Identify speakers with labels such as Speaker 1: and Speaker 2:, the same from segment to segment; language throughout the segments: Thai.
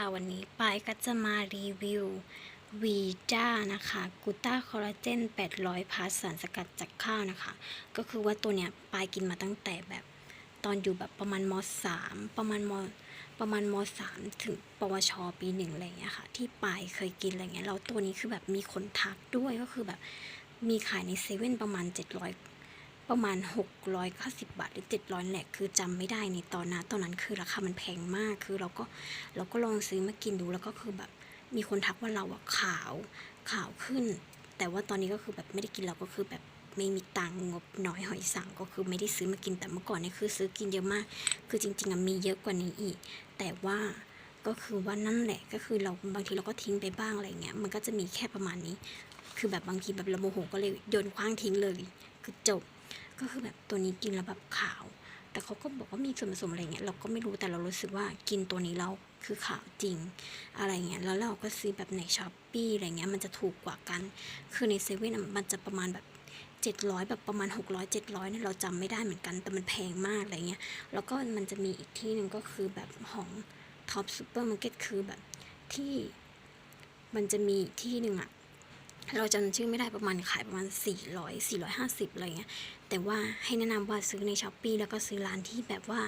Speaker 1: ค่ะ วันนี้ปายก็จะมารีวิววีจ้านะคะกูต้าคอลลาเจน 800 พาสสารสกัดจากข้าวนะคะ ก็คือว่าตัวเนี้ยปายกินมาตั้งแต่แบบตอนอยู่แบบประมาณมสามประมาณมประมาณมสามถึงปวช ปีหนึ่งอะไรอย่างเงี้ยค่ะ ที่ปายเคยกินอะไรเงี้ยแล้วตัวนี้คือแบบมีคนทักด้วยก็คือแบบมีขายในเซเว่นประมาณ 700 ประมาณ 690 บาทหรือ 700แหละคือจำไม่ได้ในตอนนั้นตอนนั้นคือราคามันแพงมากคือเราก็เราก็ลองซื้อมากินดูแล้วก็คือแบบมีคนทักว่าเราอะขาวขาวขึ้น แต่ว่าตอนนี้ก็คือแบบไม่ได้กินเราก็คือแบบไม่มีตังงบน้อยหอยสังก็คือไม่ได้ซื้อมากินแต่เมื่อก่อนเนี่ยคือซื้อกินเยอะมาก คือจริงๆอะมีเยอะกว่านี้อีก แต่ว่าก็คือว่านั่นแหละก็คือเราบางทีเราก็ทิ้งไปบ้างอะไรเงี้ยมันก็จะมีแค่ประมาณนี้ คือแบบบางทีแบบเราโมโหก็เลยโยนคว้างทิ้งเลย คือจบ ก็คือแบบตัวนี้กินแล้วแบบขาว แต่เขาก็บอกว่ามีส่วนผสมอะไรเงี้ยเราก็ไม่รู้แต่เรารู้สึกว่ากินตัวนี้แล้วคือขาวจริง อะไรเงี้ยแล้วเราก็ซื้อแบบในช้อปปี้อะไรเงี้ยมันจะถูกกว่ากัน คือในเซเว่นมันจะประมาณแบบ700 แบบประมาณ 600 700เนี่ยเราจำไม่ได้เหมือนกันแต่มันแพงมากอะไรเงี้ยแล้วก็มันจะมีอีกที่หนึ่งก็คือแบบของท็อปซูเปอร์มาร์เก็ตคือแบบที่มันจะมีที่หนึ่งอะ เราจำชื่อไม่ได้ประมาณขายประมาณ 400 450อะไรเงี้ยแต่ว่าให้แนะนำว่าซื้อในช้อปปีแล้วก็ซื้อร้านที่แบบว่า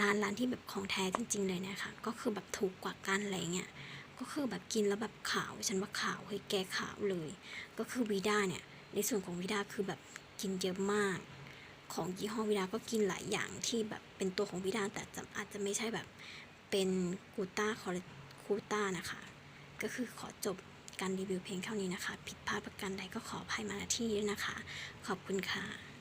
Speaker 1: ร้านร้านที่แบบของแท้จริง ๆ เลยนี่ยค่ะก็คือแบบถูกกว่ากันอะไรเงี้ยก็คือแบบกินแล้วแบบขาวฉันว่าขาวเฮ้ยแกขาวเลย ก็คือวีด้าเนี่ยในส่วนของวีด้าคือแบบกินเยอะมาก ของยี่ห้อวีด้าก็กินหลายอย่างที่แบบเป็นตัวของวีด้าแต่อาจจะไม่ใช่แบบเป็นกูต้าคอลคูต้านะคะ ก็คือขอจบ การรีวิวเพลงเท่านี้นะคะ ผิดพลาดประการใดก็ขออภัยมาณที่นี้ด้วยนะคะ ขอบคุณค่ะ